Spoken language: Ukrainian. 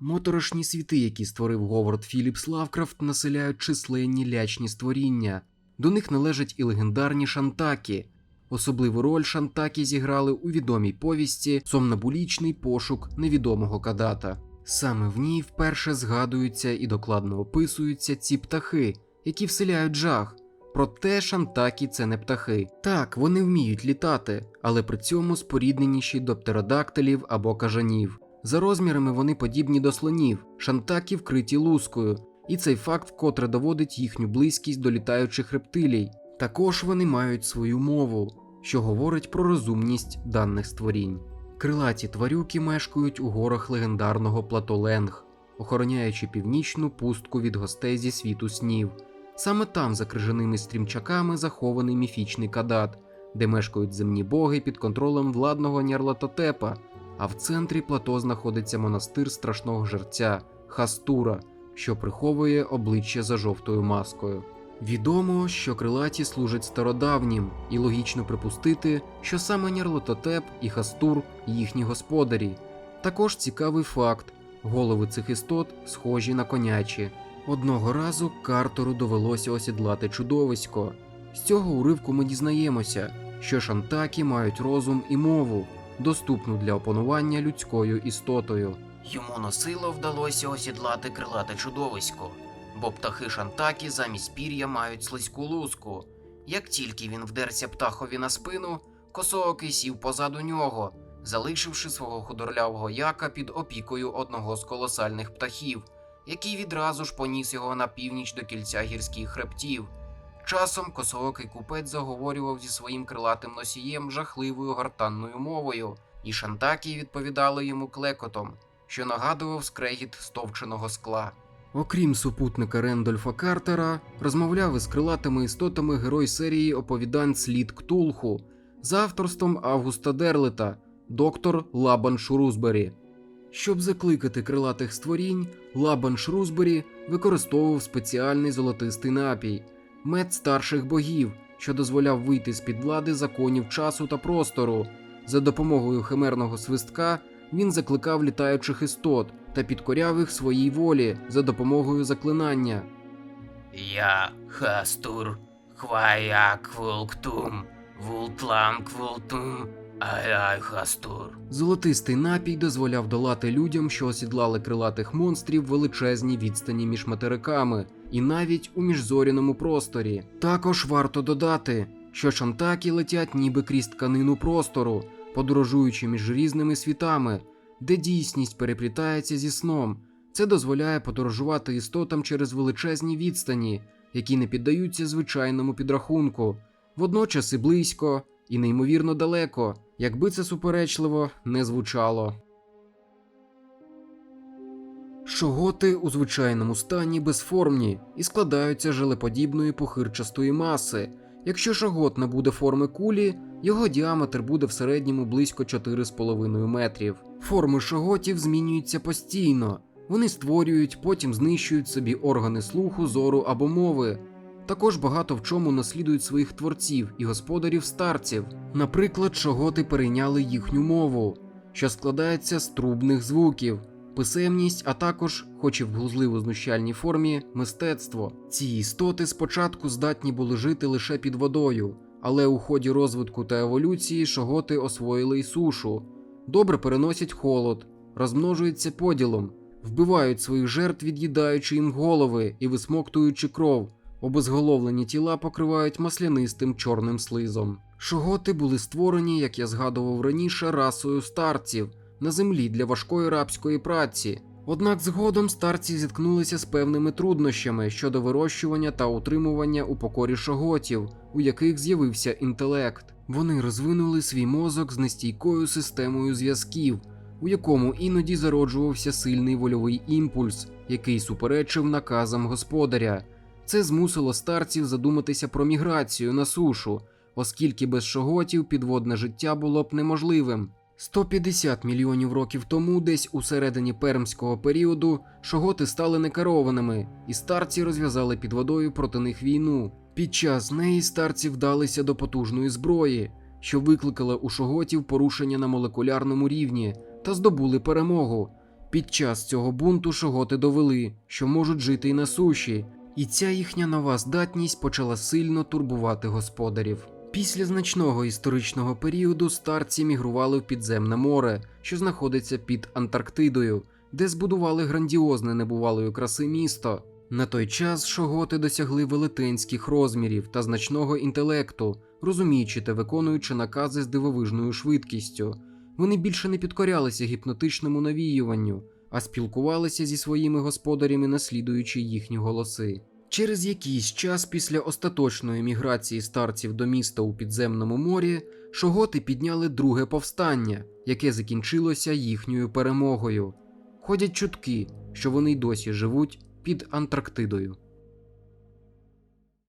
Моторошні світи, які створив Говард Філіпс Лавкрафт, населяють численні лячні створіння. До них належать і легендарні шантакі. Особливу роль шантакі зіграли у відомій повісті Сомнабулічний пошук невідомого кадата. Саме в ній вперше згадуються і докладно описуються ці птахи, які вселяють жах. Проте шантакі це не птахи. Так, вони вміють літати, але при цьому спорідненіші до птеродактилів або кажанів. За розмірами вони подібні до слонів, шантакі вкриті лускою, і цей факт вкотре доводить їхню близькість до літаючих рептилій. Також вони мають свою мову, що говорить про розумність даних створінь. Крилаті тварюки мешкають у горах легендарного плато Ленг, охороняючи північну пустку від гостей зі світу снів. Саме там, за крижаними стрімчаками, захований міфічний кадат, де мешкають земні боги під контролем владного Нярлатотепа, а в центрі плато знаходиться монастир страшного жерця Хастура, що приховує обличчя за жовтою маскою. Відомо, що крилаті служать стародавнім, і логічно припустити, що саме Нярлототеп і Хастур їхні господарі. Також цікавий факт: голови цих істот схожі на конячі. Одного разу Картеру довелося осідлати чудовисько. З цього уривку ми дізнаємося, що шантакі мають розум і мову, доступну для опанування людською істотою. Йому насилу вдалося осідлати крилате чудовисько, бо птахи Шантакі замість пір'я мають слизьку луску. Як тільки він вдерся птахові на спину, косоокий сів позаду нього, залишивши свого худорлявого яка під опікою одного з колосальних птахів, який відразу ж поніс його на північ до кільця гірських хребтів. Часом косоокий купець заговорював зі своїм крилатим носієм жахливою гортанною мовою, і Шантакі відповідали йому клекотом, що нагадував скрегіт стовченого скла. Окрім супутника Рендольфа Картера, розмовляв із крилатими істотами герой серії оповідань Слід Ктулху за авторством Августа Дерлета, доктор Лабан Шрузбері. Щоб закликати крилатих створінь, Лабан Шрузбері використовував спеціальний золотистий напій, мед старших богів, що дозволяв вийти з під влади законів часу та простору. За допомогою химерного свистка він закликав літаючих істот та підкоряв їх своїй волі за допомогою заклинання. Я Хастур, Хваяк Вулктум, Вултланг Хастур. Золотистий напій дозволяв долати людям, що осідлали крилатих монстрів величезні відстані між материками і навіть у міжзоряному просторі. Також варто додати, що шантакі летять ніби крізь тканину простору, подорожуючи між різними світами, де дійсність переплітається зі сном. Це дозволяє подорожувати істотам через величезні відстані, які не піддаються звичайному підрахунку, водночас і близько, і неймовірно далеко, якби це суперечливо не звучало. Шоготи у звичайному стані безформні і складаються желеподібної похирчастої маси. Якщо шогот набуде форми кулі, його діаметр буде в середньому близько 4,5 метрів. Форми шоготів змінюються постійно. Вони створюють, потім знищують собі органи слуху, зору або мови. Також багато в чому наслідують своїх творців і господарів старців. Наприклад, шоготи перейняли їхню мову, що складається з трубних звуків, писемність, а також, хоч і в глузливо знущальній формі, мистецтво. Ці істоти спочатку здатні були жити лише під водою, але у ході розвитку та еволюції шоготи освоїли й сушу, добре переносять холод, розмножуються поділом, вбивають своїх жертв, від'їдаючи їм голови і висмоктуючи кров. Обезголовлені тіла покривають маслянистим чорним слизом. Шоготи були створені, як я згадував раніше, расою старців на землі для важкої рабської праці. Однак згодом старці зіткнулися з певними труднощами щодо вирощування та утримування у покорі шоготів, у яких з'явився інтелект. Вони розвинули свій мозок з нестійкою системою зв'язків, у якому іноді зароджувався сильний вольовий імпульс, який суперечив наказам господаря. Це змусило старців задуматися про міграцію на сушу, оскільки без шоготів підводне життя було б неможливим. 150 мільйонів років тому, десь у середині пермського періоду, шоготи стали некерованими, і старці розв'язали під водою проти них війну. Під час неї старці вдалися до потужної зброї, що викликала у шоготів порушення на молекулярному рівні та здобули перемогу. Під час цього бунту шоготи довели, що можуть жити і на суші, і ця їхня нова здатність почала сильно турбувати господарів. Після значного історичного періоду старці мігрували в підземне море, що знаходиться під Антарктидою, де збудували грандіозне небувалої краси місто. На той час шоготи досягли велетенських розмірів та значного інтелекту, розуміючи та виконуючи накази з дивовижною швидкістю. Вони більше не підкорялися гіпнотичному навіюванню, а спілкувалися зі своїми господарями, наслідуючи їхні голоси. Через якийсь час після остаточної міграції старців до міста у підземному морі шоготи підняли друге повстання, яке закінчилося їхньою перемогою. Ходять чутки, що вони й досі живуть під Антарктидою.